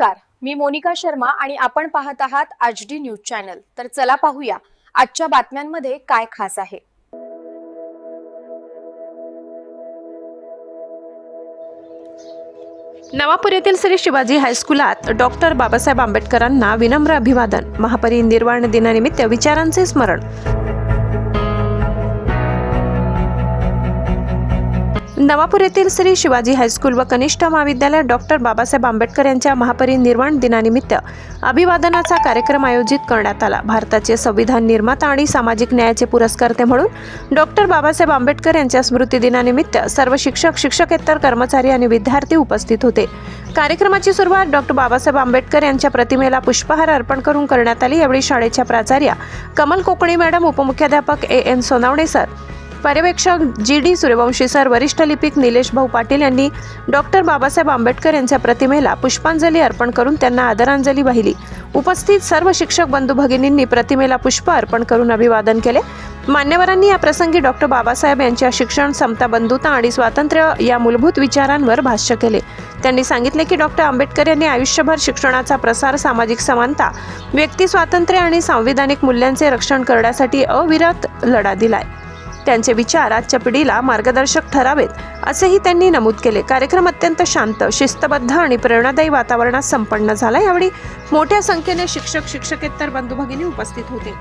नमस्कार. मी मोनिका शर्मा आणि आपण पाहत आहात आज डी न्यूज चॅनल. तर चला पाहूया आजच्या बातम्यांमध्ये काय खास आहे. नवापूर येथील श्री शिवाजी हायस्कुलात डॉक्टर बाबासाहेब आंबेडकरांना विनम्र अभिवादन. महापरिनिर्वाण दिनानिमित्त विचारांचे स्मरण. नवापूर येथील श्री शिवाजी हायस्कूल व कनिष्ठ महाविद्यालय डॉक्टर बाबासाहेब आंबेडकर यांच्या महापरिनिर्वाण दिनानिमित्त अभिवादनाचा कार्यक्रम आयोजित करण्यात आला. भारताचे संविधान निर्माता आणि सामाजिक न्यायाचे पुरस्कर्ते म्हणून डॉक्टर बाबासाहेब आंबेडकर यांच्या स्मृती दिनानिमित्त सर्व शिक्षक शिक्षकेतर कर्मचारी आणि विद्यार्थी उपस्थित होते. कार्यक्रमाची सुरुवात डॉक्टर बाबासाहेब आंबेडकर यांच्या प्रतिमेला पुष्पहार अर्पण करून करण्यात आली. यावेळी शाळेच्या प्राचार्या कमल कोकणी मॅडम उपमुख्याध्यापक ए एन सोनावणे सर पर्यवेक्षक जी डी सूर्यवंशी सर वरिष्ठ लिपिक निलेश भाऊ पाटील यांनी डॉक्टर बाबासाहेब आंबेडकर यांच्या प्रतिमेला पुष्पांजली अर्पण करून त्यांना आदरांजली वाहिली. उपस्थित सर्व शिक्षक बंधू भगिनींनी प्रतिमेला पुष्प अर्पण करून अभिवादन केले. मान्यवरांनी या प्रसंगी डॉक्टर बाबासाहेब यांच्या शिक्षण समता बंधुता आणि स्वातंत्र्य या मूलभूत विचारांवर भाष्य केले. त्यांनी सांगितले की डॉक्टर आंबेडकर यांनी आयुष्यभर शिक्षणाचा प्रसार सामाजिक समानता व्यक्ती स्वातंत्र्य आणि सांविधानिक मूल्यांचे रक्षण करण्यासाठी अविरत लढा दिलाय. त्यांचे विचार आजच्या पिढीला मार्गदर्शक ठरावेत असेही त्यांनी नमूद केले. कार्यक्रम अत्यंत शांत शिस्तबद्ध आणि प्रेरणादायी वातावरणात संपन्न झाला. यावेळी मोठ्या संख्येने शिक्षक शिक्षकेतर बंधू भगिनी उपस्थित होते.